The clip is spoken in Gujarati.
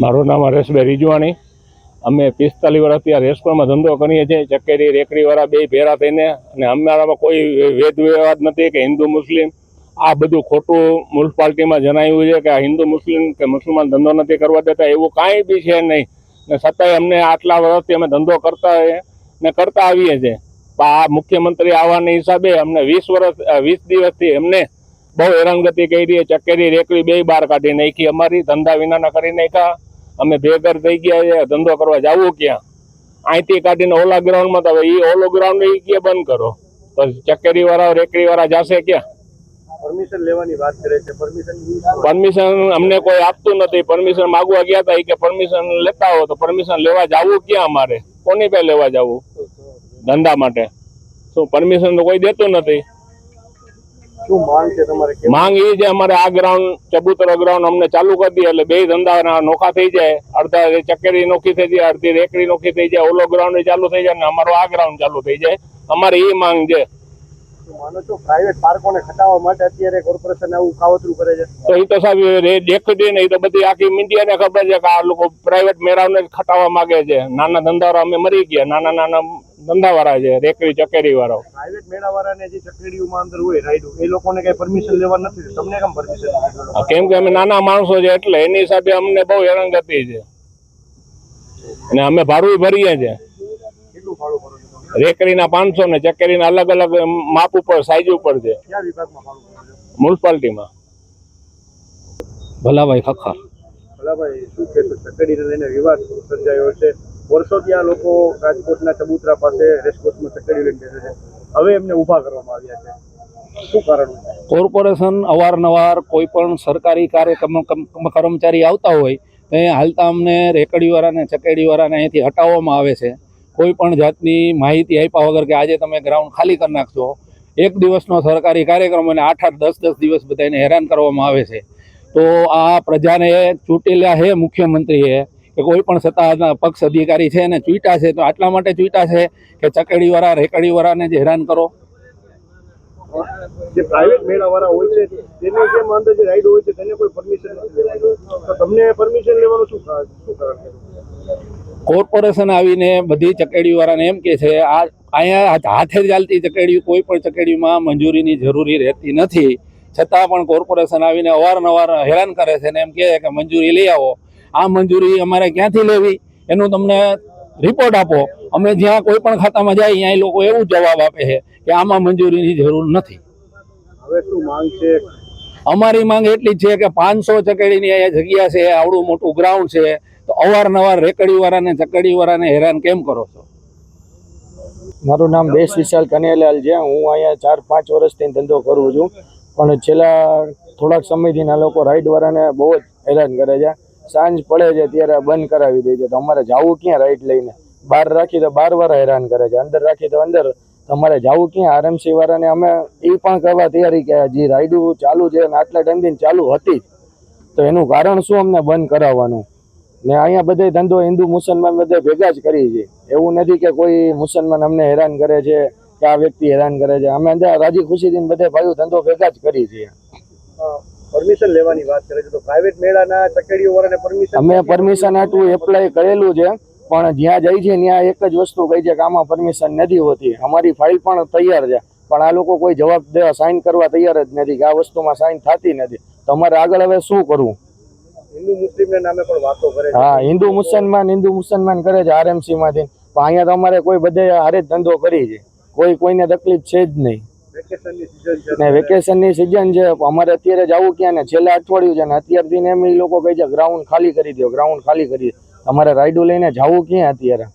મારું નામ હરેશભાઈ રીજવાણી અમે પિસ્તાલીસ વર્ષથી આ રેસ્ટોરન્ટમાં ધંધો કરીએ છીએ. ચકેરી રેકડીવાળા બે ભેરા થઈને અને અમારામાં કોઈ વેદ વિવાદ નથી કે હિન્દુ, મુસ્લિમ. આ બધું ખોટું મ્યુનિસિપાલિટીમાં જણાવ્યું છે કે આ હિન્દુ, મુસ્લિમ કે મુસલમાન ધંધો નથી કરવા દેતા. એવું કાંઈ બી છે નહીં. ને છતાંય અમને આટલા વર્ષથી અમે ધંધો કરતા ને કરતા આવીએ છીએ. આ મુખ્યમંત્રી આવવાના હિસાબે અમને વીસ વર્ષ વીસ દિવસથી એમને બહુ હેરાનગતિ કરી ચકેરી રેકડી બે બહાર કાઢી નાખી અમારી ધંધા વિનાના કરી નાખ્યા. અમે ભેગર થઈ ગયા છે ધંધો કરવા જવું ક્યાં? અહીંથી કાઢીને ઓલા ગ્રાઉન્ડમાં તો એ ઓલો ગ્રાઉન્ડ એ કે બંધ કરો? તો ચકેરી વાળા રેકડી વાળા જશે ક્યાં? પરમિશન લેવાની વાત કરે છે પરમિશન પરમિશન અમને કોઈ આપતું નથી. પરમિશન માગવા ગયા હતા કે પરમિશન લેતા હો તો પરમિશન લેવા જવું ક્યાં અમારે? કોની પાસે લેવા જવું? ધંધા માટે. શું પરમિશન તો કોઈ દેતું નથી? માંગ એ છે અમારે આ ગ્રાઉન્ડ ચબુતરા ગ્રાઉન્ડ અમને ચાલુ કરી દે એટલે બે ધંધા નોખા થઈ જાય. અડધા ચકેરી નોખી થઈ જાય, અડધી રેકડી નોખી થઈ જાય, ઓલો ગ્રાઉન્ડ ચાલુ થઈ જાય ને અમારો આ ગ્રાઉન્ડ ચાલુ થઈ જાય. અમારે એ માંગ છે. માનો છો પ્રાઇવેટ પાર્કોને ખટાવવા માટે અત્યારે કોર્પોરેશન આવું કાવતરું કરે છે. તો એ તો સાહેબ રે- ને એ તો બધી આખી મીડિયાને ખબર છે કે આ લોકો પ્રાઇવેટ મેરાવને જ ખટાવવા માંગે છે. નાના ધંધાવાળા અમે મરી ગયા નાના નાના ધંધાવાળા છે રેકડી ચકેરી વાળો પ્રાઇવેટ મેળાવાળાને જે ચકડીઓમાં અંદર હોય રાઈડો એ લોકોને કઈ પરમિશન લેવા નથી. તમને કેમ પરમિશન કેમ કે અમે નાના માણસો છે એટલે એની હિસાબે અમને બહુ હેરાનગતિ છે. અને અમે ભાડું ભરીએ છીએ. કેટલું ભાડું ભરો રેકડીના પાંચસો ને ચકેરીના અલગ અલગ માપ ઉપર સાઈઝ ઉપર છે. મ્યુનિસિપાલિટીમાં ભલાભાઈ ખખર. ભલાભાઈ શું કહેશો ચકડીને લઈને વિવાદ સર્જાયો છે. વર્ષોથી આ લોકો રાજકોટના ચબુતરા પાસે રેસકોર્સમાં ચકડી લઈને બેસે છે. હવે એમને ઊભા કરવામાં આવ્યા છે. શું કારણ કોર્પોરેશન અવારનવાર કોઈ પણ સરકારી કાર્યક્રમ કર્મચારી આવતા હોય તો એ હાલતા અમને રેકડીવાળાને ચકેડીવાળાને અહીંથી હટાવવામાં આવે છે. કોઈ પણ જાતની માહિતી આપ્યા વગર કે આજે તમે ગ્રાઉન્ડ ખાલી કરી નાખશો, એક દિવસનો સરકારી કાર્યક્રમ અને આઠ આઠ દસ દસ દિવસ બધાને હેરાન કરવામાં આવે છે. તો આ પ્રજાને ચૂંટેલા છે મુખ્યમંત્રીએ, કે કોઈ પણ સત્તાના પક્ષ અધિકારી છે અને ચૂંટા છે, તો આટલા માટે ચૂંટા છે કે ચકડીવાળા, રેકડીવાળાને જ હેરાન કરો? જે પ્રાઇવેટ કોર્પોરેશન આવીને બધી ચકેડીવાળાને એમ કે છે આ અહીંયા હાથે ચાલતી ચકેડીયું કોઈ પણ ચકેડીમાં મંજૂરીની જરૂરી રહેતી નથી. છતાં પણ કોર્પોરેશન આવીને અવારનવાર હેરાન કરે છે ને એમ કહે છે કે મંજૂરી લઈ આવો. આ મંજૂરી અમારે ક્યાંથી લેવી? એનું તમને રિપોર્ટ આપો. અમે જ્યાં કોઈ પણ ખાતામાં જાય ત્યાં એ લોકો એવું જવાબ આપે છે કે આમાં મંજૂરીની જરૂર નથી. હવે શું માંગ છે? અમારી માંગ એટલી જ છે કે પાંચસો ચકેડીની અહીંયા જગ્યા છે આવડું મોટું ગ્રાઉન્ડ છે. તો અવારનવાર રેકડીવાળાને ચકેડીવાળાને હેરાન કેમ કરો છો? મારું નામ દેશ વિશાલ કનેલાલ છે. હું અહીંયા ચાર, પાંચ વર્ષથી ધંધો કરું છું. પણ છેલ્લા થોડાક સમયથી આ લોકો રાઈડવાળાને બહુ જ હેરાન કરે છે. સાંજ પડે છે ત્યારે બંધ કરાવી દે છે. તો અમારે જવું ક્યાં રાઈડ લઈને? બહાર રાખી તો બાર વાર હેરાન કરે છે. અંદર રાખી તો અંદર. તમારે જવું ક્યાં? આરએમસી વાળાને અમે એ પણ કરવા તૈયારી કે જે રાઈડું ચાલુ છે અને આટલા ટાઈમથી ચાલુ હતી. તો એનું કારણ શું અમને બંધ કરાવવાનું? ને અહીંયા બધે ધંધો હિન્દુ મુસલમાન બધે ભેગા જ કરી છે. એવું નથી કે કોઈ મુસલમાન અમને હેરાન કરે છે કે આ વ્યક્તિ હેરાન કરે છે. અમે અંદર રાજી ખુશીથી બધે ભાઈઓ ધંધો ભેગા જ કરી છીએ. પરમિશન લેવાની વાત કરે છે તો પ્રાઇવેટ મેળાના ચકડીઓ વાળાને પરમિશન અમે પરમિશન આટલું એપ્લાય કરેલું છે પણ જ્યાં જાય છે ત્યાં એક જ વસ્તુ કહી છે કે આમાં પરમિશન નથી હોતી. અમારી ફાઇલ પણ તૈયાર છે પણ આ લોકો કોઈ જવાબ દેવા સાઇન કરવા તૈયાર જ નથી કે આ વસ્તુમાં સાઇન થતી નથી. તમારે આગળ હવે શું કરવું? હિન્દુ મુસ્લિમના નામે પણ વાતો કરે છે. હા હિન્દુ મુસલમાન હિન્દુ મુસલમાન કરે છે આરએમસી માંથી પણ અહીંયા તો અમારે કોઈ બધે હારે જ ધંધો કરી છે. કોઈ કોઈને તકલીફ છે જ નહીં. છે ને વેકેશનની સિઝન છે અમારે અત્યારે જવું ક્યાં ને? છેલ્લા અઠવાડિયું છે ને અત્યારથી એમ એ લોકો કહે છે ગ્રાઉન્ડ ખાલી કરી દો ગ્રાઉન્ડ ખાલી કરી અમારે રાઈડો લઈને જવું ક્યાં અત્યારે?